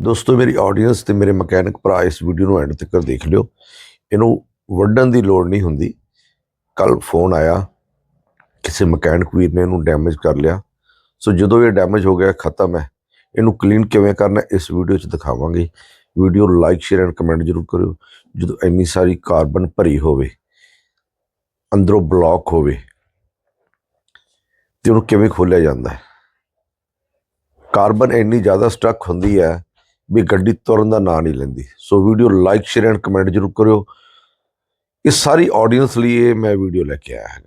ਦੋਸਤੋ, ਮੇਰੀ ਆਡੀਅנס ਤੇ ਮੇਰੇ ਮਕੈਨਿਕ ਭਰਾ ਇਸ ਵੀਡੀਓ ਨੂੰ ਐਂਡ ਤੱਕ ਦੇਖ ਲਿਓ। ਇਹਨੂੰ ਵੱਢਣ ਦੀ ਲੋੜ ਨਹੀਂ ਹੁੰਦੀ। ਕੱਲ ਫੋਨ ਆਇਆ, ਕਿਸੇ ਮਕੈਨਿਕ ਵੀਰ ਨੇ ਇਹਨੂੰ ਡੈਮੇਜ ਕਰ ਲਿਆ। ਸੋ ਜਦੋਂ ਇਹ ਡੈਮੇਜ ਹੋ ਗਿਆ, ਖਤਮ ਹੈ। ਇਹਨੂੰ ਕਲੀਨ ਕਿਵੇਂ ਕਰਨਾ, ਇਸ ਵੀਡੀਓ 'ਚ ਦਿਖਾਵਾਂਗੇ। Video like share and comment ਜ਼ਰੂਰ ਕਰਿਓ। ਜਦੋਂ ਇੰਨੀ ਸਾਰੀ ਕਾਰਬਨ ਭਰੀ ਹੋਵੇ, ਅੰਦਰੋਂ ਬਲੌਕ ਹੋਵੇ, ਤੇ ਉਹਨੂੰ ਕਿਵੇਂ ਖੋਲਿਆ ਜਾਂਦਾ ਹੈ? ਕਾਰਬਨ ਇੰਨੀ ਜ਼ਿਆਦਾ ਸਟਕ ਹੁੰਦੀ ਹੈ ਵੀ ਗੱਡੀ ਤੁਰਨ ਦਾ ਨਾਂ ਨਹੀਂ ਲੈਂਦੀ। So video like share and comment ਜ਼ਰੂਰ ਕਰਿਓ। ਇਸ ਸਾਰੀ ਆਡੀਅנס ਲਈ ਇਹ ਮੈਂ ਵੀਡੀਓ ਲੈ ਕੇ ਆਇਆ ਹਾਂ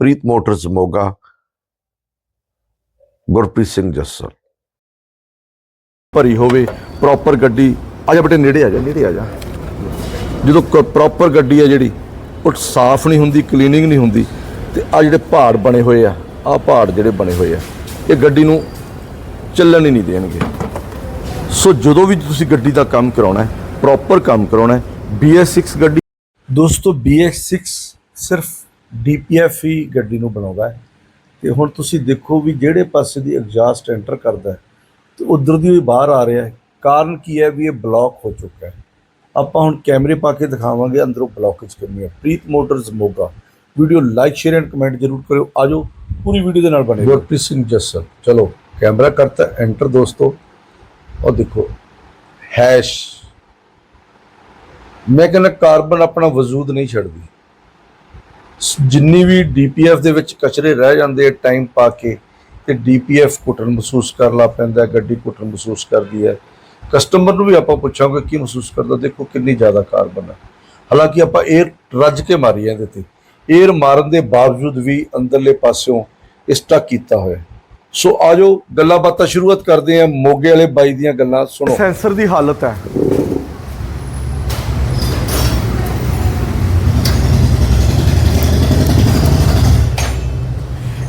ਪ੍ਰੀਤ ਮੋਟਰਸ ਮੋਗਾ, ਗੁਰਪ੍ਰੀਤ ਸਿੰਘ ਜੱਸਲ ਭਰੀ ਹੋਵੇ ਪ੍ਰੋਪਰ ਗੱਡੀ। ਆ ਜਾ ਬੇਟੇ, ਨੇੜੇ ਆ ਜਾ, ਨੇੜੇ ਆ ਜਾ। ਜਦੋਂ ਪ੍ਰੋਪਰ ਗੱਡੀ ਆ ਜਿਹੜੀ, ਉਹ ਸਾਫ਼ ਨਹੀਂ ਹੁੰਦੀ ਕਲੀਨਿੰਗ ਨਹੀਂ ਹੁੰਦੀ। ਤੇ ਆ ਜਿਹੜੇ ਪਹਾੜ ਬਣੇ ਹੋਏ ਆ ਆ ਪਹਾੜ ਜਿਹੜੇ ਬਣੇ ਹੋਏ ਆ, ਇਹ ਗੱਡੀ ਨੂੰ ਚੱਲਣ ਹੀ ਨਹੀਂ ਦੇਣਗੇ। ਸੋ ਜਦੋਂ ਵੀ ਤੁਸੀਂ ਗੱਡੀ ਦਾ ਕੰਮ ਕਰਾਉਣਾ ਹੈ ਪ੍ਰੋਪਰ ਕੰਮ ਕਰਾਉਣਾ ਹੈ BS6 ਗੱਡੀ ਦੋਸਤੋ BX6 ਸਿਰਫ DPF ਹੀ ਗੱਡੀ ਨੂੰ ਬਣਾਉਂਦਾ ਹੈ। ਤੇ ਹੁਣ ਤੁਸੀਂ ਦੇਖੋ ਵੀ ਜਿਹੜੇ ਪਾਸੇ ਦੀ ਐਗਜ਼ਾਸਟ ਐਂਟਰ ਕਰਦਾ ਹੈ ਤੇ ਉਧਰ ਦੀ ਵੀ ਬਾਹਰ ਆ ਰਿਹਾ ਹੈ। ਕਾਰਨ ਕੀ ਹੈ ਵੀ ਇਹ ਬਲੌਕ ਹੋ ਚੁੱਕਾ ਹੈ। ਆਪਾਂ ਹੁਣ ਕੈਮਰੇ ਪਾ ਕੇ ਦਿਖਾਵਾਂਗੇ ਅੰਦਰੋਂ ਬਲੌਕੇਜ ਕਿੰਨੀ ਹੈ। Preet Motors Moga. Video like share and comment ਜ਼ਰੂਰ ਕਰਿਓ। ਆਜੋ ਪੂਰੀ ਵੀਡੀਓ ਦੇ ਨਾਲ ਬਣੇ। ਗੁਰਪ੍ਰੀਤ ਸਿੰਘ ਜੱਸਲ ਚਲੋ ਕੈਮਰਾ ਕਰਤਾ ਐਂਟਰ ਦੋਸਤੋ। ਉਹ ਦੇਖੋ ਹੈਸ਼ ਮੈਂ ਕਹਿੰਦਾ ਕਾਰਬਨ ਆਪਣਾ ਵਜੂਦ ਨਹੀਂ ਛੱਡਦੀ। ਜਿੰਨੀ ਵੀ ਡੀਪੀਐਫ ਦੇ ਵਿੱਚ ਕਚਰੇ ਰਹਿ ਜਾਂਦੇ ਟਾਈਮ ਪਾ ਕੇ, ਤੇ ਡੀਪੀਐਫ ਘੁੱਟਣ ਮਹਿਸੂਸ ਕਰ ਲਾ ਪੈਂਦਾ, ਗੱਡੀ ਘੁੱਟਣ ਮਹਿਸੂਸ ਕਰਦੀ ਹੈ। ਕਸਟਮਰ ਨੂੰ ਵੀ ਆਪਾਂ ਪੁੱਛਾਂਗੇ, ਕੀ ਮਹਿਸੂਸ ਕਰਦਾ? ਦੇਖੋ ਕਿੰਨੀ ਜ਼ਿਆਦਾ ਕਾਰਬਨ ਹੈ ਹਾਲਾਂਕਿ ਆਪਾਂ 에ਅਰ ਰੱਜ ਕੇ ਮਾਰੀ ਇਹਦੇ ਤੇ। 에ਅਰ ਮਾਰਨ ਦੇ ਬਾਵਜੂਦ ਵੀ ਅੰਦਰਲੇ ਪਾਸਿਓਂ ਸਟਕ ਕੀਤਾ ਹੋਇਆ। ਸੋ ਆਜੋ ਗੱਲਾਂ ਬਾਤਾਂ ਸ਼ੁਰੂਆਤ ਕਰਦੇ ਹਾਂ। ਮੋਗੇ ਵਾਲੇ ਬਾਈ ਦੀਆਂ ਗੱਲਾਂ ਸੁਣੋ। ਸੈਂਸਰ ਦੀ ਹਾਲਤ ਹੈ।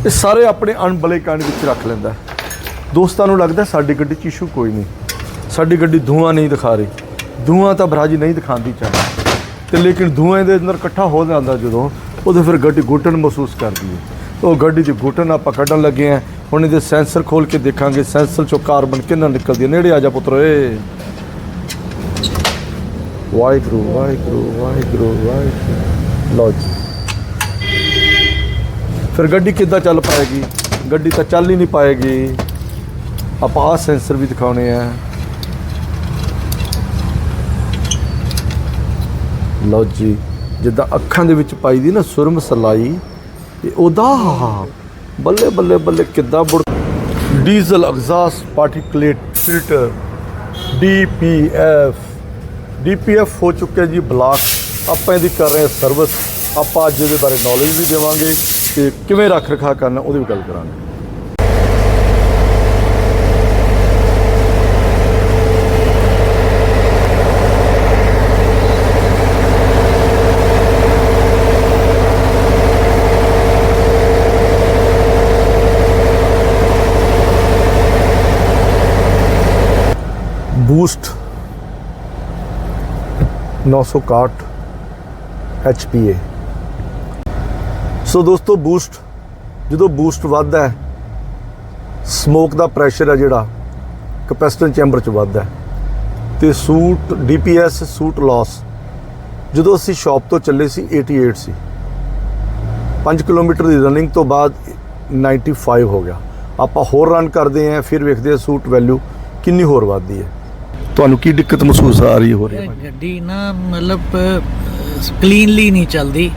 ਇਹ ਸਾਰੇ ਆਪਣੇ ਅਣਬਲੇ ਕਾਂਡ ਵਿੱਚ ਰੱਖ ਲੈਂਦਾ ਦੋਸਤਾਂ ਨੂੰ ਲੱਗਦਾ ਸਾਡੀ ਗੱਡੀ 'ਚ ਇਸ਼ੂ ਕੋਈ ਨਹੀਂ। ਸਾਡੀ ਗੱਡੀ ਧੂਆਂ ਨਹੀਂ ਦਿਖਾ ਰਹੀ। ਧੂਆਂ ਤਾਂ ਬਰਾਜੀ ਨਹੀਂ ਦਿਖਾਉਂਦੀ ਚਾਹੀਦੀ ਤੇ ਲੇਕਿਨ ਧੂਆਂ ਦੇ ਅੰਦਰ ਇਕੱਠਾ ਹੋ ਜਾਂਦਾ ਜਦੋਂ ਉਹਦੇ ਫਿਰ ਗੱਡੀ ਘੁੱਟਣ ਮਹਿਸੂਸ ਕਰਦੀ ਹੈ। ਉਹ ਗੱਡੀ 'ਚ ਘੁੱਟਣ ਆਪਾਂ ਕੱਢਣ ਲੱਗੇ ਆ ਹੁਣ ਇਹਦੇ ਸੈਂਸਰ ਖੋਲ ਕੇ ਦੇਖਾਂਗੇ, ਸੈਂਸਰ ਚੋਂ ਕਾਰਬਨ ਕਿੰਨਾ ਨਿਕਲਦੀ ਹੈ। ਨੇੜੇ ਆ ਜਾ ਪੁੱਤਰ ਏ ਵਾਹਿਗੁਰੂ ਵਾਹਿਗੁਰੂ ਵਾਹਿਗੁਰੂ ਵਾਹਿਗੁਰੂ। ਲਓ ਜੀ। ਫਿਰ ਗੱਡੀ ਕਿੱਦਾਂ ਚੱਲ ਪਾਏਗੀ? ਗੱਡੀ ਤਾਂ ਚੱਲ ਹੀ ਨਹੀਂ ਪਾਏਗੀ। ਆਪਾਂ ਆਹ ਸੈਂਸਰ ਵੀ ਦਿਖਾਉਣੇ ਆ। ਲਓ ਜੀ, ਜਿੱਦਾਂ ਅੱਖਾਂ ਦੇ ਵਿੱਚ ਪਾਈ ਦੀ ਨਾ ਸੁਰਮ ਸਲਾਈ, ਤੇ ਉਹਦਾ ਬੱਲੇ ਬੱਲੇ ਬੱਲੇ ਕਿੱਦਾਂ ਬੁੜ diesel exhaust particulate filter, DPF. DPF ਹੋ ਚੁੱਕਿਆ ਜੀ ਬਲਾਕ ਆਪਾਂ ਇਹਦੀ ਕਰ ਰਹੇ ਹਾਂ ਸਰਵਿਸ ਆਪਾਂ ਅੱਜ ਇਹਦੇ ਬਾਰੇ ਨੌਲੇਜ ਵੀ ਦੇਵਾਂਗੇ ਤੇ ਕਿਵੇਂ ਰੱਖ ਰਖਾ ਕਰਨਾ ਉਹਦੀ ਵੀ ਗੱਲ ਕਰਾਂਗੇ। ਬੂਸਟ 961 ਏ। ਸੋ ਦੋਸਤੋ, ਬੂਸਟ ਜਦੋਂ ਬੂਸਟ ਵੱਧਦਾ ਹੈ, ਸਮੋਕ ਦਾ ਪ੍ਰੈਸ਼ਰ ਹੈ ਜਿਹੜਾ ਕਪੈਸਿਟਰ ਚੈਂਬਰ ਚ ਵੱਧਦਾ ਹੈ। ਤੇ ਸੂਟ DPS ਸੂਟ ਲਾਸ, ਜਦੋਂ ਅਸੀਂ ਸ਼ਾਪ ਤੋਂ ਚੱਲੇ ਸੀ 88 ਸੀ। 5 ਕਿਲੋਮੀਟਰ ਦੀ ਰਨਿੰਗ ਤੋਂ ਬਾਅਦ 95 ਹੋ ਗਿਆ। ਆਪਾਂ ਹੋਰ ਰਨ ਕਰਦੇ ਆਂ ਫਿਰ ਵੇਖਦੇ ਆ ਸੂਟ ਵੈਲਿਊ ਕਿੰਨੀ ਹੋਰ ਵੱਧਦੀ ਹੈ। ਤੁਹਾਨੂੰ ਕੀ ਦਿੱਕਤ ਮਹਿਸੂਸ ਆ ਰਹੀ ਹੋ ਰਹੀ ਇਹ ਗੱਡੀ ਨਾ ਮਤਲਬ ਕਲੀਨਲੀ ਨਹੀਂ ਚੱਲਦੀ।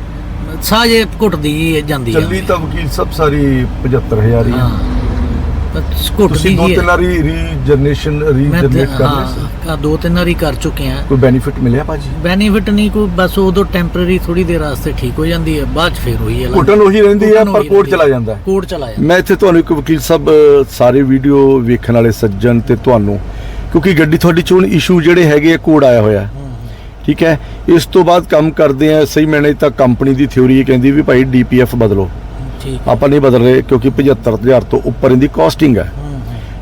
ਸਾਜੇ ਘੁੱਟਦੀ ਜਾਂਦੀ ਆ। ਚੱਲੀ ਤਾਂ ਵਕੀਲ ਸਭ ਸਾਰੀ 75000 ਹੀ ਹੈ। ਹਾਂ ਤੁਸੀਂ ਦੋ ਤਿੰਨ ਵਾਰੀ ਰੀਜਨਰੇਸ਼ਨ ਰੀਜਨਰੇਟ ਕਰ ਲਈ ਸੀ। ਹਾਂ ਦੋ ਤਿੰਨ ਵਾਰੀ ਕਰ ਚੁੱਕੇ ਆ। ਕੋਈ ਬੈਨੀਫਿਟ ਮਿਲਿਆ ਭਾਜੀ ਬੈਨੀਫਿਟ ਨਹੀਂ ਕੋਈ ਬਸ ਉਦੋਂ ਟੈਂਪਰੇਰੀ ਥੋੜੀ ਦੇਰ ਵਾਸਤੇ ਠੀਕ ਹੋ ਜਾਂਦੀ ਹੈ ਬਾਅਦ ਚ ਫੇਰ ਹੋਈ ਹੈ। ਘੁੱਟਣ ਉਹੀ ਰਹਿੰਦੀ ਹੈ ਪਰ ਕੋਡ ਚਲਾ ਜਾਂਦਾ। ਹੈ ਕੋਡ ਚਲਾ ਜਾਂਦਾ। ਮੈਂ ਇੱਥੇ ਤੁਹਾਨੂੰ ਇੱਕ ਵਕੀਲ ਸਾਹਿਬ ਸਾਰੇ ਵੀਡੀਓ ਵੇਖਣ ਵਾਲੇ ਸੱਜਣ ਤੇ ਤੁਹਾਨੂੰ ਕਿਉਂਕਿ ਗੱਡੀ ਤੁਹਾਡੀ ਚੋਂ ਇਸ਼ੂ ਜਿਹੜੇ ਹੈਗੇ ਆ ਕੋਡ ਆਇਆ ਹੋਇਆ। ਠੀਕ ਹੈ? ਇਸ ਤੋਂ ਬਾਅਦ ਕੰਮ ਕਰਦੇ ਆ ਸਹੀ ਮੈਨੇ ਤਾਂ ਕੰਪਨੀ ਦੀ ਥਿਉਰੀ ਇਹ ਕਹਿੰਦੀ ਵੀ ਭਾਈ ਡੀਪੀਐਫ ਬਦਲੋ। ਠੀਕ। ਆਪਾਂ ਨਹੀਂ ਬਦਲ ਰਹੇ ਕਿਉਂਕਿ 75000 ਤੋਂ ਉੱਪਰ ਇਹਦੀ ਕਾਸਟਿੰਗ ਹੈ।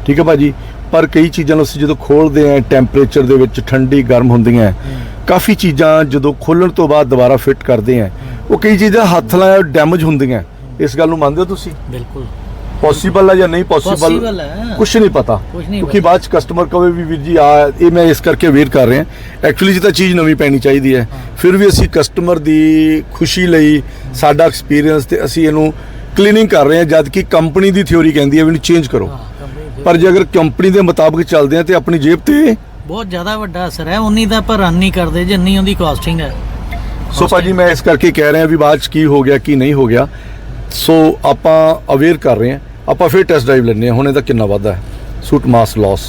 ਠੀਕ ਹੈ ਭਾਜੀ? ਪਰ ਕਈ ਚੀਜ਼ਾਂ ਨੂੰ ਅਸੀਂ ਜਦੋਂ ਖੋਲਦੇ ਆ ਟੈਂਪਰੇਚਰ ਦੇ ਵਿੱਚ ਠੰਡੀ ਗਰਮ ਹੁੰਦੀਆਂ ਕਾਫੀ ਚੀਜ਼ਾਂ ਜਦੋਂ ਖੋਲਣ ਤੋਂ ਬਾਅਦ ਦੁਬਾਰਾ ਫਿੱਟ ਕਰਦੇ ਆ ਉਹ ਕਈ ਚੀਜ਼ਾਂ ਹੱਥ ਲਾਇਆ ਡੈਮੇਜ ਹੁੰਦੀਆਂ ਇਸ ਗੱਲ ਨੂੰ ਮੰਨਦੇ ਹੋ ਤੁਸੀਂ? ਬਿਲਕੁਲ। ਪੋਸੀਬਲ ਹੈ ਜਾਂ ਨਹੀਂ ਪੋਸੀਬਲ ਹੈ ਕੁਝ ਨਹੀਂ ਪਤਾ। ਕੁਛ ਨਹੀਂ ਕਿਉਂਕਿ। ਬਾਅਦ ਚ ਕਸਟਮਰ ਕਵੇ ਵੀ ਵੀਰ ਜੀ ਆ ਇਹ ਮੈਂ ਇਸ ਕਰਕੇ ਵੇਟ ਕਰ ਰਿਹਾ। ਐਕਚੁਅਲੀ ਜੀ ਤਾਂ ਚੀਜ਼ ਨਵੀਂ ਪੈਣੀ ਚਾਹੀਦੀ ਹੈ। ਫਿਰ ਵੀ ਅਸੀਂ ਕਸਟਮਰ ਦੀ ਖੁਸ਼ੀ ਲਈ ਸਾਡਾ ਐਕਸਪੀਰੀਅੰਸ ਤੇ ਅਸੀਂ ਇਹਨੂੰ ਕਲੀਨਿੰਗ ਕਰ ਰਹੇ ਹਾਂ ਜਦ ਕਿ ਕੰਪਨੀ ਦੀ ਥਿਉਰੀ ਕਹਿੰਦੀ ਹੈ ਵੀ ਇਹਨੂੰ ਚੇਂਜ ਕਰੋ। ਹਾਂ, company ਪਰ ਜੇ ਅਗਰ ਕੰਪਨੀ ਦੇ ਮੁਤਾਬਕ ਚੱਲਦੇ ਆ ਤੇ ਆਪਣੀ ਜੇਬ ਤੇ ਬਹੁਤ ਜ਼ਿਆਦਾ ਵੱਡਾ ਅਸਰ ਹੈ। ਉਨੀ ਦਾ ਪਰ ਰਨ ਨਹੀਂ ਕਰਦੇ ਜਿੰਨੀ ਉਹਦੀ ਕਾਸਟਿੰਗ ਹੈ। ਸੋ ਭਾਜੀ ਮੈਂ ਇਸ ਕਰਕੇ ਕਹਿ ਰਿਹਾ ਵੀ ਬਾਅਦ ਚ ਕੀ ਹੋ ਗਿਆ ਕੀ ਨਹੀਂ ਹੋ ਗਿਆ। ਸੋ ਆਪਾਂ ਅਵੇਅਰ ਕਰ ਰਹੇ ਹਾਂ। ਆਪਾਂ ਫਿਰ ਟੈਸਟ ਡਰਾਈਵ ਲੈਣੇ ਆ ਹੁਣ ਇਹਦਾ ਕਿੰਨਾ ਵਾਧਾ ਹੈ। ਸੂਟ ਮਾਸ ਲਾਸ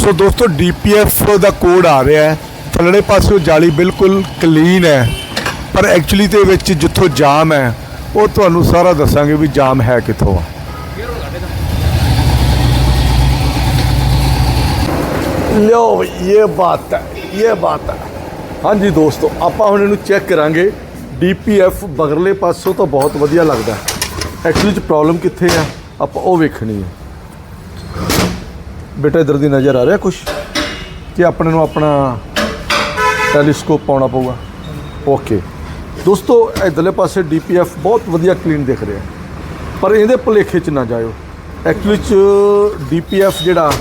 ਸੋ ਦੋਸਤੋ ਡੀਪੀਐਫ ਦਾ ਕੋਡ ਆ ਰਿਹਾ ਹੈ। ਥੱਲੜੇ ਪਾਸਿਓਂ ਜਾਲੀ ਬਿਲਕੁਲ ਕਲੀਨ ਹੈ। ਪਰ ਐਕਚੁਅਲੀ ਦੇ ਵਿੱਚ ਜਿੱਥੋਂ ਜਾਮ ਹੈ ਉਹ ਤੁਹਾਨੂੰ ਸਾਰਾ ਦੱਸਾਂਗੇ ਵੀ ਜਾਮ ਹੈ ਕਿੱਥੋਂ ਆ। ਲਿਓ ਇਹ ਬਾਤ ਹੈ ਇਹ ਬਾਤ ਹੈ। ਹਾਂਜੀ ਦੋਸਤੋ ਆਪਾਂ ਹੁਣ ਇਹਨੂੰ ਚੈੱਕ ਕਰਾਂਗੇ। ਡੀਪੀਐਫ ਬਗਰਲੇ ਪਾਸੋਂ ਤਾਂ ਬਹੁਤ ਵਧੀਆ ਲੱਗਦਾ ਐਕਚੁਅਲੀ ਚ ਪ੍ਰੋਬਲਮ ਕਿੱਥੇ ਆ? ਆਪਾਂ ਉਹ ਵੇਖਣੀ ਹੈ। ਬੇਟਾ ਇਧਰ ਦੀ ਨਜ਼ਰ ਆ ਰਿਹਾ ਕੁਛ? ਕਿ ਆਪਣੇ ਨੂੰ ਆਪਣਾ ਟੈਲੀਸਕੋਪ ਪਾਉਣਾ ਪਊਗਾ। ਓਕੇ ਦੋਸਤੋ, ਇਧਰਲੇ ਪਾਸੇ ਡੀਪੀਐਫ ਬਹੁਤ ਵਧੀਆ ਕਲੀਨ ਦਿਖ ਰਿਹਾ ਪਰ ਇਹਦੇ ਭੁਲੇਖੇ ਚ ਨਾ ਜਾਇਓ। ਐਕਚੁਅਲੀ ਚ ਡੀਪੀਐਫ ਜਿਹੜਾ,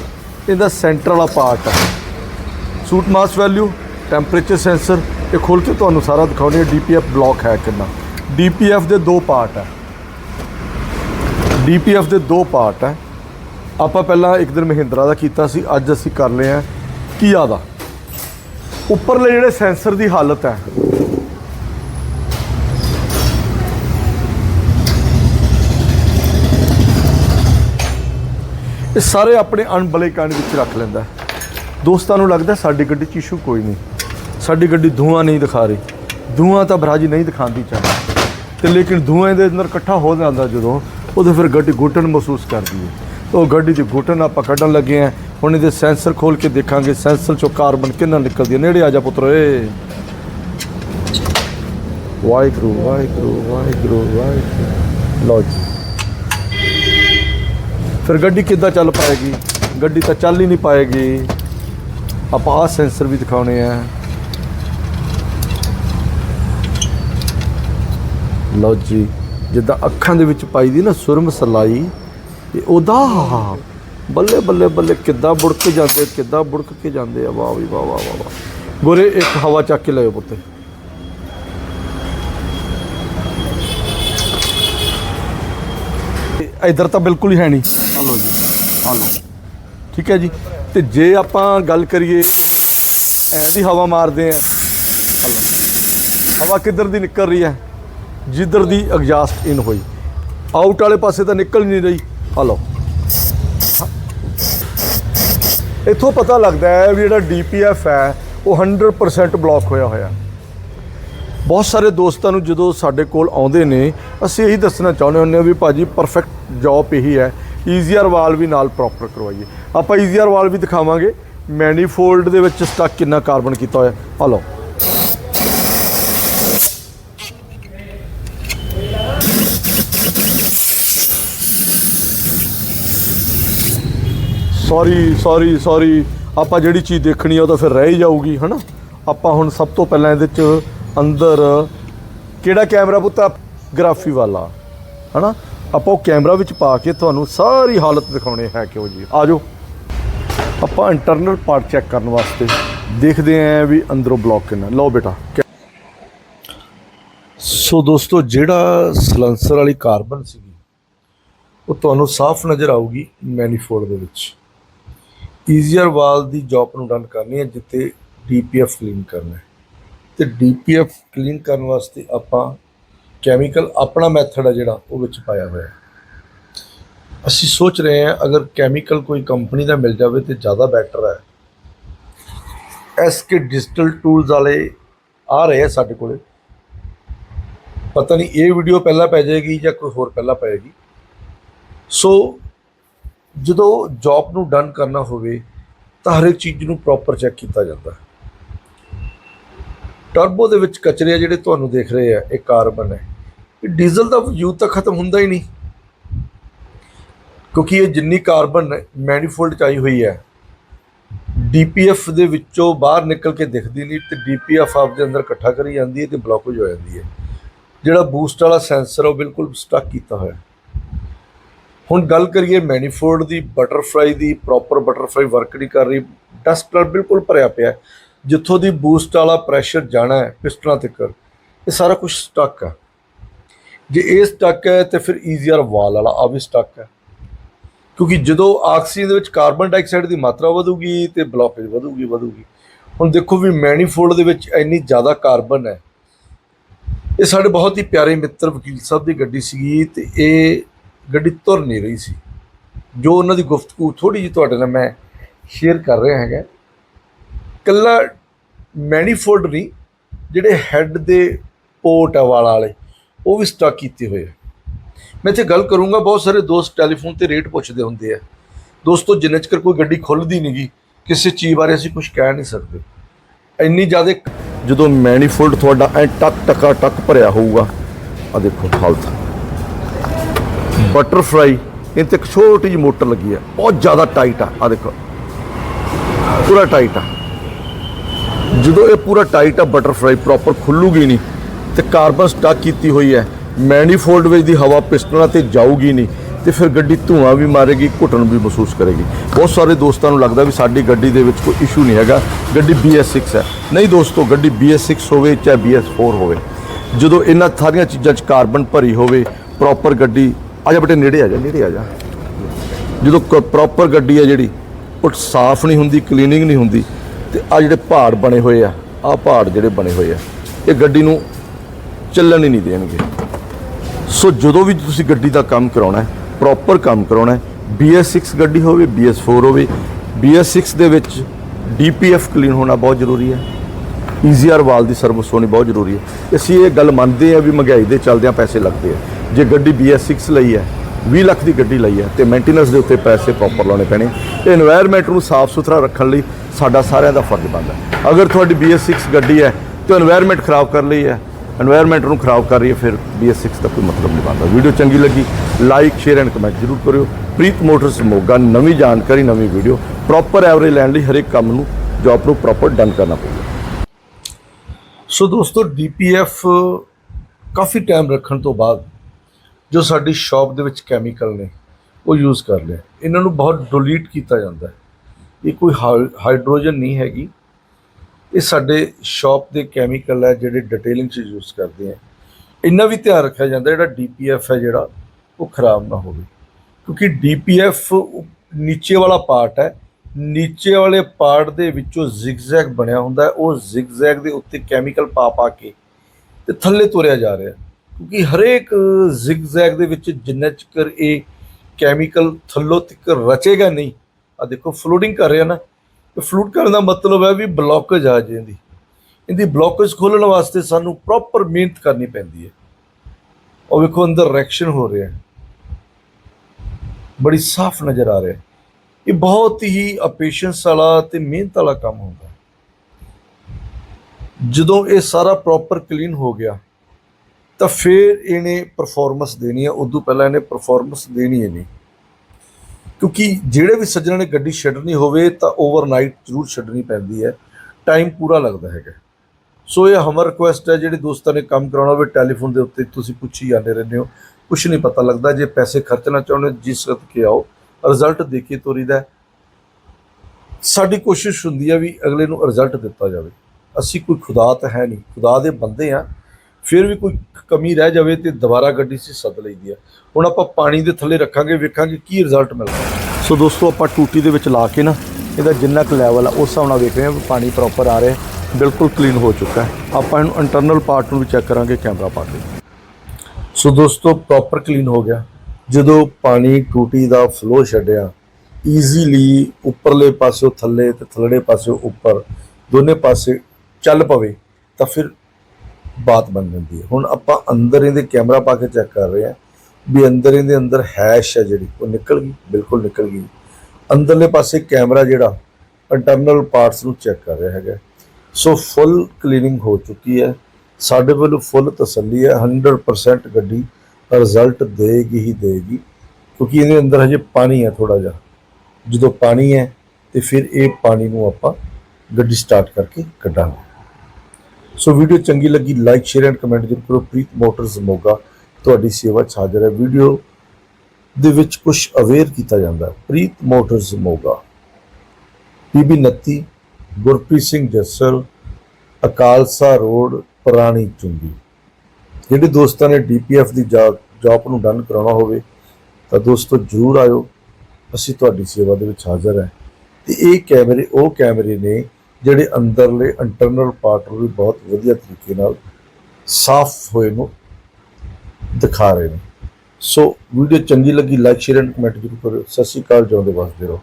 ਇਹਦਾ ਸੈਂਟਰ ਵਾਲਾ ਪਾਰਟ ਆ। ਸੂਟ ਮਾਸ ਵੈਲਿਊ ਟੈਂਪਰੇਚਰ ਸੈਂਸਰ ਇਹ ਖੋਲ ਕੇ ਤੁਹਾਨੂੰ ਸਾਰਾ ਦਿਖਾਉਣੀ ਹੈ ਡੀਪੀਐਫ ਬਲੌਕ ਹੈ ਕਿੰਨਾ। ਡੀਪੀਐਫ ਦੇ ਦੋ ਪਾਰਟ ਹੈ। ਡੀਪੀਐਫ ਦੇ ਦੋ ਪਾਰਟ ਹੈ। ਆਪਾਂ ਪਹਿਲਾਂ ਇੱਕ ਦਿਨ ਮਹਿੰਦਰਾ ਦਾ ਕੀਤਾ ਸੀ, ਅੱਜ ਅਸੀਂ ਕਰ ਲਏ ਹਾਂ ਕੀਆ ਦਾ। ਉੱਪਰਲੇ ਜਿਹੜੇ ਸੈਂਸਰ ਦੀ ਹਾਲਤ ਹੈ। ਇਹ ਸਾਰੇ ਆਪਣੇ ਅਣਬਲੇ ਕੰਨ ਵਿੱਚ ਰੱਖ ਲੈਂਦਾ ਦੋਸਤਾਂ ਨੂੰ ਲੱਗਦਾ ਸਾਡੀ ਗੱਡੀ 'ਚ ਇਸ਼ੂ ਕੋਈ ਨਹੀਂ। ਸਾਡੀ ਗੱਡੀ ਧੂਆਂ ਨਹੀਂ ਦਿਖਾ ਰਹੀ। ਧੂਆਂ ਤਾਂ ਬਰਾਜੀ ਨਹੀਂ ਦਿਖਾਉਂਦੀ ਚਾਹ ਤੇ ਲੇਕਿਨ ਧੂਆਂ ਦੇ ਅੰਦਰ ਇਕੱਠਾ ਹੋ ਜਾਂਦਾ ਜਦੋਂ ਉਦੋਂ ਫਿਰ ਗੱਡੀ ਘੁੱਟਣ ਮਹਿਸੂਸ ਕਰਦੀ ਹੈ। ਉਹ ਗੱਡੀ ਦੀ ਘੁੱਟਣ ਆਪਾਂ ਕੱਢਣ ਲੱਗੇ ਆ ਹੁਣ ਇਹਦੇ ਸੈਂਸਰ ਖੋਲ ਕੇ ਦੇਖਾਂਗੇ, ਸੈਂਸਰ ਚੋਂ ਕਾਰਬਨ ਕਿੰਨਾ ਨਿਕਲਦੀ ਹੈ। ਨੇੜੇ ਆ ਜਾ ਪੁੱਤਰ, ਏ। ਵਾਹਿਗੁਰੂ ਵਾਹਿਗੁਰੂ ਵਾਹਿਗੁਰੂ ਵਾਹਿਗੁਰੂ। ਲਓ ਜੀ। ਫਿਰ ਗੱਡੀ ਕਿੱਦਾਂ ਚੱਲ ਪਾਏਗੀ? ਗੱਡੀ ਤਾਂ ਚੱਲ ਹੀ ਨਹੀਂ ਪਾਏਗੀ। ਆਪਾਂ ਆਹ ਸੈਂਸਰ ਵੀ ਦਿਖਾਉਣੇ ਆ। ਲਓ ਜੀ ਜਿੱਦਾਂ ਅੱਖਾਂ ਦੇ ਵਿੱਚ ਪਾਈ ਦੀ ਨਾ ਸੁਰਮ ਸਲਾਈ ਤੇ ਉਹਦਾ ਬੱਲੇ ਬੱਲੇ ਬੱਲੇ ਕਿੱਦਾਂ ਬੁੜਕ ਜਾਂਦੇ ਕਿੱਦਾਂ ਬੁੜਕ ਕੇ ਜਾਂਦੇ ਆ ਵਾਹ ਵੀ ਵਾਹ ਵਾਹ ਵਾਹ ਗੋਰੇ ਇੱਕ ਹਵਾ ਚੱਕ ਕੇ ਲਿਓ ਪੁੱਤੇ। ਇਧਰ ਤਾਂ ਬਿਲਕੁਲ ਹੀ ਹੈ ਨਹੀਂ। ਆ ਲਓ ਜੀ ਆ ਲਓ ਠੀਕ ਹੈ ਜੀ। ਤੇ ਜੇ ਆਪਾਂ ਗੱਲ ਕਰੀਏ ਐਂ ਦੀ ਹਵਾ ਮਾਰਦੇ ਆ। ਹਵਾ ਕਿੱਧਰ ਦੀ ਨਿਕਲ ਰਹੀ ਹੈ? ਜਿੱਧਰ ਦੀ ਐਗਜ਼ਾਸਟ ਇਨ ਹੋਈ। ਆਊਟ ਵਾਲੇ ਪਾਸੇ ਤਾਂ ਨਿਕਲ ਨਹੀਂ ਰਹੀ। ਆ ਲਓ। ਇੱਥੋਂ ਪਤਾ ਲੱਗਦਾ ਹੈ ਵੀ ਜਿਹੜਾ ਡੀਪੀਐਫ ਹੈ, ਉਹ 100% ਬਲੌਕ ਹੋਇਆ ਹੋਇਆ। ਬਹੁਤ ਸਾਰੇ ਦੋਸਤਾਂ ਨੂੰ ਜਦੋਂ ਸਾਡੇ ਕੋਲ ਆਉਂਦੇ ਨੇ, ਅਸੀਂ ਇਹੀ ਦੱਸਣਾ ਚਾਹੁੰਦੇ ਹੁੰਦੇ ਹਾਂ ਵੀ ਭਾਜੀ ਪਰਫੈਕਟ ਜੌਬ ਇਹੀ ਹੈ। ਈਜ਼ੀਆਰ ਵਾਲ ਵੀ ਨਾਲ ਪ੍ਰੋਪਰ ਕਰਵਾਈਏ। ਆਪਾਂ ਈਜ਼ੀਆਰ ਵਾਲ ਵੀ ਦਿਖਾਵਾਂਗੇ। ਮੈਨੀਫੋਲਡ ਦੇ ਵਿੱਚ ਸਟਕ ਕਿੰਨਾ ਕਾਰਬਨ ਕੀਤਾ ਹੋਇਆ। ਆ ਲਓ। ਸੌਰੀ ਸੌਰੀ ਸੌਰੀ ਆਪਾਂ ਜਿਹੜੀ ਚੀਜ਼ ਦੇਖਣੀ ਆ ਉਹ ਤਾਂ ਫਿਰ ਰਹਿ ਹੀ ਜਾਊਗੀ, ਹਨਾ? ਆਪਾਂ ਹੁਣ ਸਭ ਤੋਂ ਪਹਿਲਾਂ ਇਹਦੇ ਚ ਅੰਦਰ ਕਿਹੜਾ ਕੈਮਰਾ ਪੁੱਤਾ ਗ੍ਰਾਫੀ ਵਾਲਾ, ਹਨਾ? ਆਪਾਂ ਉਹ ਕੈਮਰਾ ਵਿੱਚ ਪਾ ਕੇ ਤੁਹਾਨੂੰ ਸਾਰੀ ਹਾਲਤ ਦਿਖਾਉਣੇ ਹੈ ਕਿਉਂ ਜੀ ਆਜੋ। ਆਪਾਂ ਇੰਟਰਨਲ ਪਾਰਟ ਚੈੱਕ ਕਰਨ ਵਾਸਤੇ ਦੇਖਦੇ ਆਂ ਵੀ ਅੰਦਰੋਂ ਬਲੌਕ ਕਿੰਨਾ। ਲਓ ਬੇਟਾ ਸੋ ਦੋਸਤੋ, ਜਿਹੜਾ ਸਲੈਂਸਰ ਵਾਲੀ ਕਾਰਬਨ ਸੀਗੀ, ਉਹ ਤੁਹਾਨੂੰ ਸਾਫ਼ ਨਜ਼ਰ ਆਊਗੀ ਮੈਨੀਫੋਲਡ ਦੇ ਵਿੱਚ। ਈਜ਼ੀਅਰ ਵਾਲ ਦੀ ਜੌਬ ਨੂੰ ਡਨ ਕਰਨੀ ਹੈ ਜਿੱਤੇ ਡੀਪੀਐਫ ਕਲੀਨ ਕਰਨਾ ਹੈ। ਤੇ ਡੀਪੀਐਫ ਕਲੀਨ ਕਰਨ ਵਾਸਤੇ ਆਪਾਂ ਕੈਮੀਕਲ ਆਪਣਾ ਮੈਥਡ ਹੈ ਜਿਹੜਾ, ਉਹ ਵਿੱਚ ਪਾਇਆ ਹੋਇਆ ਹੈ। ਅਸੀਂ ਸੋਚ ਰਹੇ ਹਾਂ, ਅਗਰ ਕੈਮੀਕਲ ਕੋਈ ਕੰਪਨੀ ਦਾ ਮਿਲ ਜਾਵੇ ਤੇ ਜ਼ਿਆਦਾ ਬੈਟਰ ਹੈ। ਐਸਕੇ ਡਿਜੀਟਲ ਟੂਲਸ ਵਾਲੇ ਆ ਰਹੇ ਆ ਸਾਡੇ ਕੋਲੇ। ਪਤਾ ਨਹੀਂ, ਇਹ ਵੀਡੀਓ ਪਹਿਲਾਂ ਪੈ ਜਾਏਗੀ ਜਾਂ ਕੋਈ ਹੋਰ ਪਹਿਲਾਂ ਪਏਗੀ। ਸੋ ਜਦੋਂ ਜੌਬ ਨੂੰ ਡਨ ਕਰਨਾ ਹੋਵੇ, ਤਾਂ ਹਰ ਇੱਕ ਚੀਜ਼ ਨੂੰ ਪ੍ਰੋਪਰ ਚੈੱਕ ਕੀਤਾ ਜਾਂਦਾ ਹੈ। ਟਰਬੋ ਦੇ ਵਿੱਚ ਕਚਰੇ ਆ ਜਿਹੜੇ ਤੁਹਾਨੂੰ ਦੇਖ ਰਹੇ ਆ, ਇਹ ਕਾਰਬਨ ਹੈ। ਇਹ ਡੀਜ਼ਲ ਦਾ ਵਜੂਦ ਤਾਂ ਖਤਮ ਹੁੰਦਾ ਹੀ ਨਹੀਂ। ਕਿਉਂਕਿ ਇਹ ਜਿੰਨੀ ਕਾਰਬਨ ਮੈਨੀਫੋਲਡ ਚ ਆਈ ਹੋਈ ਹੈ ਡੀਪੀਐਫ ਦੇ ਵਿੱਚੋਂ ਬਾਹਰ ਨਿਕਲ ਕੇ ਦਿਖਦੀ ਨਹੀਂ, ਤੇ ਡੀਪੀਐਫ ਆਪਦੇ ਅੰਦਰ ਇਕੱਠਾ ਕਰੀ ਜਾਂਦੀ ਹੈ ਤੇ ਬਲੌਕੇਜ ਹੋ ਜਾਂਦੀ ਹੈ। ਜਿਹੜਾ ਬੂਸਟ ਵਾਲਾ ਸੈਂਸਰ ਉਹ ਬਿਲਕੁਲ ਸਟਕ ਕੀਤਾ ਹੋਇਆ ਹੁਣ ਗੱਲ ਕਰੀਏ ਮੈਨੀਫੋਲਡ ਦੀ ਬਟਰਫਲਾਈ ਦੀ ਪ੍ਰੋਪਰ ਬਟਰਫਲਾਈ ਵਰਕ ਨਹੀਂ ਕਰ ਰਹੀ ਡਸਟ ਬਿਲਕੁਲ ਭਰਿਆ ਪਿਆ ਜਿੱਥੋਂ ਦੀ ਬੂਸਟ ਵਾਲਾ ਪ੍ਰੈਸ਼ਰ ਜਾਣਾ ਹੈ, ਪਿਸਟਨਾਂ ਤੱਕ, ਇਹ ਸਾਰਾ ਕੁਝ ਸਟਕ ਹੈ। ਜੇ ਇਹ ਸਟਕ ਹੈ, ਤੇ ਫਿਰ ਈਜ਼ੀਅਰ ਵਾਲ ਵਾਲਾ ਆ ਵੀ ਸਟਕ ਹੈ। ਕਿਉਂਕਿ ਜਦੋਂ ਆਕਸੀਜਨ ਦੇ ਵਿੱਚ ਕਾਰਬਨ ਡਾਈਆਕਸਾਈਡ ਦੀ ਮਾਤਰਾ ਵਧੂਗੀ, ਤੇ ਬਲੋਕੇਜ ਵਧੂਗੀ ਵਧੂਗੀ। ਹੁਣ ਦੇਖੋ ਵੀ ਮੈਨੀਫੋਲਡ ਦੇ ਵਿੱਚ ਇੰਨੀ ਜ਼ਿਆਦਾ ਕਾਰਬਨ ਹੈ। ਇਹ ਸਾਡੇ ਬਹੁਤ ਹੀ ਪਿਆਰੇ ਮਿੱਤਰ ਵਕੀਲ ਸਾਹਿਬ ਦੀ ਗੱਡੀ ਸੀਗੀ, ਤੇ ਇਹ ਗੱਡੀ ਤੁਰ ਨਹੀਂ ਰਹੀ ਸੀ। ਜੋ ਉਹਨਾਂ ਦੀ ਗੁਫ਼ਤਗੂ ਥੋੜੀ ਜਿਹੀ ਤੁਹਾਡੇ ਨਾਲ ਮੈਂ ਸ਼ੇਅਰ ਕਰ ਰਿਹਾ ਹੈਗਾ। ਕੱਲਾ ਮੈਨੀਫੋਲਡ ਨਹੀਂ, ਜਿਹੜੇ ਹੈੱਡ ਦੇ ਪੋਰਟ ਆ ਵਾਲਾ ਵਾਲੇ, ਉਹ ਵੀ ਸਟਕ ਕੀਤੇ ਹੋਏ ਆ। ਮੈਂ ਇੱਥੇ ਗੱਲ ਕਰੂੰਗਾ, ਬਹੁਤ ਸਾਰੇ ਦੋਸਤ ਟੈਲੀਫੋਨ ਤੇ ਰੇਟ ਪੁੱਛਦੇ ਹੁੰਦੇ ਆ। ਦੋਸਤੋ, ਜਿੰਨੇ ਚਿਰ ਕੋਈ ਗੱਡੀ ਖੁੱਲਦੀ ਨਹੀਂਗੀ ਕਿਸੇ ਚੀਜ਼ ਬਾਰੇ ਅਸੀਂ ਕੁਝ ਕਹਿ ਨਹੀਂ ਸਕਦੇ। ਇੰਨੀ ਜ਼ਿਆਦਾ ਜਦੋਂ ਮੈਨੀਫੋਲਡ ਤੁਹਾਡਾ ਐ ਟੱਕ ਟਕਾ ਟੱਕ ਭਰਿਆ ਹੋਊਗਾ ਆ ਦੇਖੋ ਹਾਲਤ। ਬਟਰਫਲਾਈ ਇਹ ਤੇ ਇੱਕ ਛੋਟੀ ਜਿਹੀ ਮੋਟਰ ਲੱਗੀ ਆ। ਬਹੁਤ ਜ਼ਿਆਦਾ ਟਾਈਟ ਆ ਆ ਦੇਖੋ। ਪੂਰਾ ਟਾਈਟ ਆ। ਜਦੋਂ ਇਹ ਪੂਰਾ ਟਾਈਟ ਆ, ਬਟਰਫਲਾਈ ਪ੍ਰੋਪਰ ਖੁੱਲੂਗੀ ਨਹੀਂ ਤੇ ਕਾਰਬਨ ਸਟਕ ਕੀਤੀ ਹੋਈ ਹੈ, ਮੈਨੀਫੋਲਡ ਵਿੱਚ ਦੀ ਹਵਾ ਪਿਸਟਨਾਂ ਤੇ ਜਾਊਗੀ ਨਹੀਂ ਤੇ ਫਿਰ ਗੱਡੀ ਧੂਆਂ ਵੀ ਮਾਰੇਗੀ, ਘੁੱਟਣ ਵੀ ਮਹਿਸੂਸ ਕਰੇਗੀ। ਬਹੁਤ ਸਾਰੇ ਦੋਸਤਾਂ ਨੂੰ ਲੱਗਦਾ ਵੀ ਸਾਡੀ ਗੱਡੀ ਦੇ ਵਿੱਚ ਕੋਈ ਇਸ਼ੂ ਨਹੀਂ ਹੈਗਾ। ਗੱਡੀ BS6 ਹੈ। ਨਹੀਂ ਦੋਸਤੋ, ਗੱਡੀ BS6 ਹੋਵੇ ਚਾਹੇ BS4 ਹੋਵੇ। ਜਦੋਂ ਇਹਨਾਂ ਸਾਰੀਆਂ ਚੀਜ਼ਾਂ 'ਚ ਕਾਰਬਨ ਭਰੀ ਹੋਵੇ ਪ੍ਰੋਪਰ ਗੱਡੀ ਆ ਜਾ ਬਟੇ, ਨੇੜੇ ਆ ਜਾ, ਨੇੜੇ ਆ ਜਾ। ਜਦੋਂ ਪ੍ਰੋਪਰ ਗੱਡੀ ਹੈ ਜਿਹੜੀ, ਉਹ ਸਾਫ਼ ਨਹੀਂ ਹੁੰਦੀ ਕਲੀਨਿੰਗ ਨਹੀਂ ਹੁੰਦੀ, ਤੇ ਆ ਜਿਹੜੇ ਪਹਾੜ ਬਣੇ ਹੋਏ ਆ ਆ ਪਹਾੜ ਜਿਹੜੇ ਬਣੇ ਹੋਏ ਆ, ਇਹ ਗੱਡੀ ਨੂੰ ਚੱਲਣ ਹੀ ਨਹੀਂ ਦੇਣਗੇ। ਸੋ ਜਦੋਂ ਵੀ ਤੁਸੀਂ ਗੱਡੀ ਦਾ ਕੰਮ ਕਰਾਉਣਾ ਹੈ ਪ੍ਰੋਪਰ ਕੰਮ ਕਰਾਉਣਾ ਹੈ BS6 ਗੱਡੀ ਹੋਵੇ BS4 ਹੋਵੇ BS6 ਦੇ ਵਿੱਚ DPF ਕਲੀਨ ਹੋਣਾ ਬਹੁਤ ਜ਼ਰੂਰੀ ਹੈ। ਈਜ਼ੀਆਰ ਵਾਲ ਦੀ ਸਰਵਿਸ ਹੋਣੀ ਬਹੁਤ ਜ਼ਰੂਰੀ ਹੈ। ਅਸੀਂ ਇਹ ਗੱਲ ਮੰਨਦੇ ਆ ਵੀ ਮਹਿੰਗਾਈ ਦੇ ਚੱਲਦਿਆਂ ਪੈਸੇ ਲੱਗਦੇ ਆ। ਜੇ ਗੱਡੀ BS6 ਲਈ ਹੈ 20 ਲੱਖ ਦੀ ਗੱਡੀ ਲਈ ਹੈ ਤੇ ਮੇਨਟੇਨੈਂਸ ਦੇ ਉੱਤੇ ਪੈਸੇ ਪ੍ਰੋਪਰ ਲਾਉਣੇ ਪੈਣੇ। ਤੇ এনवायरमेंट ਨੂੰ ਸਾਫ਼ ਸੁਥਰਾ ਰੱਖਣ ਲਈ ਸਾਡਾ ਸਾਰਿਆਂ ਦਾ ਫਰਜ਼ ਬਣਦਾ ਅਗਰ ਤੁਹਾਡੀ BS6 ਗੱਡੀ ਹੈ ਤੇ এনवायरमेंट ਖਰਾਬ ਕਰ ਲਈ ਹੈ এনवायरमेंट ਨੂੰ ਖਰਾਬ ਕਰ ਰਹੀ ਹੈ, ਫਿਰ BS6 ਦਾ ਕੋਈ ਮਤਲਬ ਨਹੀਂ ਬਣਦਾ। ਵੀਡੀਓ ਚੰਗੀ ਲੱਗੀ ਲਾਈਕ ਸ਼ੇਅਰ ਐਂਡ ਕਮੈਂਟ ਜ਼ਰੂਰ ਕਰਿਓ। ਪ੍ਰੀਤ ਮੋਟਰਸ ਮੋਗਾ, ਨਵੀਂ ਜਾਣਕਾਰੀ, ਨਵੀਂ ਵੀਡੀਓ। ਪ੍ਰੋਪਰ ਐਵਰੇਜ ਲੈਣ ਲਈ ਹਰੇਕ ਕੰਮ ਨੂੰ ਜੋ ਆਪ ਨੂੰ ਪ੍ਰੋਪਰ ਡਨ ਕਰਨਾ ਪਊਗਾ। ਸੋ ਦੋਸਤੋ ਡੀਪੀਐਫ ਕਾਫੀ ਟਾਈਮ ਰੱਖਣ ਤੋਂ ਬਾਅਦ ਜੋ ਸਾਡੀ ਸ਼ਾਪ ਦੇ ਵਿੱਚ ਕੈਮੀਕਲ ਨੇ, ਉਹ ਯੂਜ਼ ਕਰ ਲਿਆ। ਇਹਨਾਂ ਨੂੰ ਬਹੁਤ ਡਿਲੀਟ ਕੀਤਾ ਜਾਂਦਾ ਹੈ। ਇਹ ਕੋਈ ਹਾਈ- ਹਾਈਡਰੋਜਨ ਨਹੀਂ ਹੈਗੀ। ਇਹ ਸਾਡੇ ਸ਼ਾਪ ਦੇ ਕੈਮੀਕਲ ਹੈ, ਜਿਹੜੇ ਡਿਟੇਲਿੰਗ 'ਚ ਯੂਜ਼ ਕਰਦੇ ਆ ਇੰਨਾ ਵੀ ਧਿਆਨ ਰੱਖਿਆ ਜਾਂਦਾ, ਜਿਹੜਾ ਡੀਪੀਐਫ ਹੈ ਜਿਹੜਾ, ਉਹ ਖਰਾਬ ਨਾ ਹੋਵੇ। ਕਿਉਂਕਿ ਡੀਪੀਐਫ ਨੀਚੇ ਵਾਲਾ ਪਾਰਟ ਹੈ। ਨੀਚੇ ਵਾਲੇ ਪਾਰਟ ਦੇ ਵਿੱਚੋਂ ਜ਼ਿਗਜ਼ੈਗ ਬਣਿਆ ਹੁੰਦਾ ਉਹ ਜ਼ਿਗਜ਼ੈਗ ਦੇ ਉੱਤੇ ਕੈਮੀਕਲ ਪਾ ਪਾ ਕੇ ਤੇ ਥੱਲੇ ਤੁਰਿਆ ਜਾ ਰਿਹਾ। ਕਿਉਂਕਿ ਹਰੇਕ ਜ਼ਿਗਜ਼ੈਗ ਦੇ ਵਿੱਚ ਜਿੰਨਾ ਚਿਰ ਇਹ ਕੈਮੀਕਲ ਥੱਲੋਂ ਤੱਕ ਰਚੇਗਾ ਨਹੀਂ ਆ ਦੇਖੋ ਫਲੋਟਿੰਗ ਕਰ ਰਿਹਾ ਨਾ, ਤੇ ਫਲੂਟ ਕਰਨ ਦਾ ਮਤਲਬ ਹੈ ਵੀ ਬਲੌਕੇਜ ਆ ਜਾਂਦੀ ਇਹਦੀ। ਬਲੌਕੇਜ ਖੋਲਣ ਵਾਸਤੇ ਸਾਨੂੰ ਪ੍ਰੋਪਰ ਮਿਹਨਤ ਕਰਨੀ ਪੈਂਦੀ ਹੈ। ਉਹ ਵੇਖੋ ਅੰਦਰ ਰਿਐਕਸ਼ਨ ਹੋ ਰਿਹਾ ਹੈ। ਬੜੀ ਸਾਫ਼ ਨਜ਼ਰ ਆ ਰਿਹਾ ਹੈ। ਇਹ ਬਹੁਤ ਹੀ ਪੇਸ਼ੈਂਸ ਵਾਲਾ ਤੇ ਮਿਹਨਤ ਵਾਲਾ ਕੰਮ ਹੁੰਦਾ ਜਦੋਂ ਇਹ ਸਾਰਾ ਪ੍ਰੋਪਰ ਕਲੀਨ ਹੋ ਗਿਆ ਤਾਂ ਫਿਰ ਇਹਨੇ ਪਰਫਾਰਮੈਂਸ ਦੇਣੀ ਹੈ ਉਦੋਂ ਪਹਿਲਾਂ ਇਹਨੇ ਪਰਫਾਰਮੈਂਸ ਦੇਣੀ ਹੈ ਨਹੀਂ। ਕਿਉਂਕਿ ਜਿਹੜੇ ਵੀ ਸੱਜਣਾ ਨੇ ਗੱਡੀ ਛੱਡਣੀ ਹੋਵੇ ਤਾਂ ਓਵਰਨਾਈਟ ਜ਼ਰੂਰ ਛੱਡਣੀ ਪੈਂਦੀ ਹੈ। ਟਾਈਮ ਪੂਰਾ ਲੱਗਦਾ ਹੈਗਾ। ਸੋ ਇਹ ਹਮਰ ਰਿਕੁਐਸਟ ਹੈ, ਜਿਹੜੇ ਦੋਸਤਾਂ ਨੇ ਕੰਮ ਕਰਾਉਣਾ ਹੋਵੇ ਟੈਲੀਫੋਨ ਦੇ ਉੱਤੇ ਤੁਸੀਂ ਪੁੱਛੀ ਜਾਂਦੇ ਰਹਿੰਦੇ ਹੋ। ਕੁਝ ਨਹੀਂ ਪਤਾ ਲੱਗਦਾ, ਜੇ ਪੈਸੇ ਖਰਚਣਾ ਚਾਹੁੰਦੇ ਜਿਸ ਵਕਤ ਕੇ ਆਓ। ਰਿਜ਼ਲਟ ਦੇਖੀ ਤੋਰੀਦਾ ਹੈ। ਸਾਡੀ ਕੋਸ਼ਿਸ਼ ਹੁੰਦੀ ਹੈ ਵੀ ਅਗਲੇ ਨੂੰ ਰਿਜ਼ਲਟ ਦਿੱਤਾ ਜਾਵੇ। ਅਸੀਂ ਕੋਈ ਖੁਦਾ ਤਾਂ ਹੈ ਨਹੀਂ। ਖੁਦਾ ਦੇ ਬੰਦੇ ਆ। ਫਿਰ ਵੀ ਕੋਈ ਕਮੀ ਰਹਿ ਜਾਵੇ ਤੇ ਦੁਬਾਰਾ ਗੱਡੀ ਸੀ ਸੱਦ ਲਈਦੀ ਆ। ਹੁਣ ਆਪਾਂ ਪਾਣੀ ਦੇ ਥੱਲੇ ਰੱਖਾਂਗੇ ਵੇਖਾਂਗੇ ਕੀ ਰਿਜ਼ਲਟ ਮਿਲਦਾ। ਸੋ ਦੋਸਤੋ ਆਪਾਂ ਟੂਟੀ ਦੇ ਵਿੱਚ ਲਾ ਕੇ ਨਾ ਇਹਦਾ ਜਿੰਨਾ ਕੁ ਲੈਵਲ ਆ ਉਸ ਹਿਸਾਬ ਨਾਲ ਵੇਖ ਰਹੇ ਵੀ ਪਾਣੀ ਪ੍ਰੋਪਰ ਆ ਰਿਹਾ। ਬਿਲਕੁਲ ਕਲੀਨ ਹੋ ਚੁੱਕਾ ਹੈ। ਆਪਾਂ ਇਹਨੂੰ ਇੰਟਰਨਲ ਪਾਰਟ ਨੂੰ ਵੀ ਚੈੱਕ ਕਰਾਂਗੇ ਕੈਮਰਾ ਪਾ ਕੇ। ਸੋ ਦੋਸਤੋ ਪ੍ਰੋਪਰ ਕਲੀਨ ਹੋ ਗਿਆ। ਜਦੋਂ ਪਾਣੀ ਟੂਟੀ ਦਾ ਫਲੋ ਛੱਡਿਆ ਈਜ਼ੀਲੀ ਉੱਪਰਲੇ ਪਾਸਿਓਂ ਥੱਲੇ ਤੇ ਥੱਲੜੇ ਪਾਸਿਓਂ ਉੱਪਰ ਦੋਨੇ ਪਾਸੇ ਚੱਲ ਪਵੇ ਤਾਂ ਫਿਰ ਬਾਤ ਬਣ ਜਾਂਦੀ ਹੈ। ਹੁਣ ਆਪਾਂ ਅੰਦਰ ਇਹਦੇ ਕੈਮਰਾ ਪਾ ਕੇ ਚੈੱਕ ਕਰ ਰਹੇ ਹਾਂ ਵੀ ਅੰਦਰ ਇਹਦੇ ਅੰਦਰ ਹੈਸ਼ ਹੈ ਜਿਹੜੀ, ਉਹ ਨਿਕਲ ਗਈ, ਬਿਲਕੁਲ ਨਿਕਲ ਗਈ। ਅੰਦਰਲੇ ਪਾਸੇ ਕੈਮਰਾ ਜਿਹੜਾ ਇੰਟਰਨਲ ਪਾਰਟਸ ਨੂੰ ਚੈੱਕ ਕਰ ਰਿਹਾ ਹੈਗਾ। ਸੋ ਫੁੱਲ ਕਲੀਨਿੰਗ ਹੋ ਚੁੱਕੀ ਹੈ। ਸਾਡੇ ਵੱਲੋਂ ਫੁੱਲ ਤਸੱਲੀ ਹੈ 100% ਗੱਡੀ ਰਿਜ਼ਲਟ ਦੇਗੀ ਹੀ ਦੇਗੀ, ਕਿਉਂਕਿ ਇਹਦੇ ਅੰਦਰ ਹਜੇ ਪਾਣੀ ਹੈ ਥੋੜਾ ਜਿਹਾ। ਜਦੋਂ ਪਾਣੀ ਹੈ, ਤੇ ਫਿਰ ਇਹ ਪਾਣੀ ਨੂੰ ਆਪਾਂ ਗੱਡੀ ਸਟਾਰਟ ਕਰਕੇ ਕੱਢਾਂਗੇ। ਸੋ ਵੀਡੀਓ ਚੰਗੀ ਲੱਗੀ ਲਾਈਕ ਸ਼ੇਅਰ ਐਂਡ ਕਮੈਂਟ ਜ਼ਰੂਰ ਕਰੋ। ਪ੍ਰੀਤ ਮੋਟਰਸ ਮੋਗਾ ਤੁਹਾਡੀ ਸੇਵਾ 'ਚ ਹਾਜ਼ਰ ਹੈ। ਵੀਡੀਓ ਦੇ ਵਿੱਚ ਕੁਝ ਅਵੇਅਰ ਕੀਤਾ ਜਾਂਦਾ Preet motors Moga PB 29 Gurpreet Singh Jassal, Akalsar road, ਪੁਰਾਣੀ ਚੁੰਗੀ। ਜਿਹੜੇ ਦੋਸਤਾਂ ਨੇ ਡੀਪੀਐਫ ਦੀ ਜੌਬ ਨੂੰ ਡਨ ਕਰਾਉਣਾ ਹੋਵੇ, ਤਾਂ ਦੋਸਤੋ ਜਰੂਰ ਆਇਓ। ਅਸੀਂ ਤੁਹਾਡੀ ਸੇਵਾ ਦੇ ਵਿੱਚ ਹਾਜ਼ਰ ਹੈ। ਤੇ ਇਹ ਕੈਮਰੇ, ਉਹ ਕੈਮਰੇ ਨੇ ਜਿਹੜੇ ਅੰਦਰਲੇ ਇੰਟਰਨਲ ਪਾਰਟ ਨੂੰ ਵੀ ਬਹੁਤ ਵਧੀਆ ਤਰੀਕੇ ਨਾਲ ਸਾਫ਼ ਹੋਏ ਨੂੰ ਦਿਖਾ ਰਹੇ ਨੇ। ਸੋ ਵੀਡੀਓ ਚੰਗੀ ਲੱਗੀ ਲਾਈਕ ਸ਼ੇਅਰ ਐਂਡ ਕਮੈਂਟ ਜ਼ਰੂਰ ਕਰਿਓ। ਸਤਿ ਸ਼੍ਰੀ ਅਕਾਲ ਜਿਉਂਦੇ ਵਸਦੇ ਰਹੋ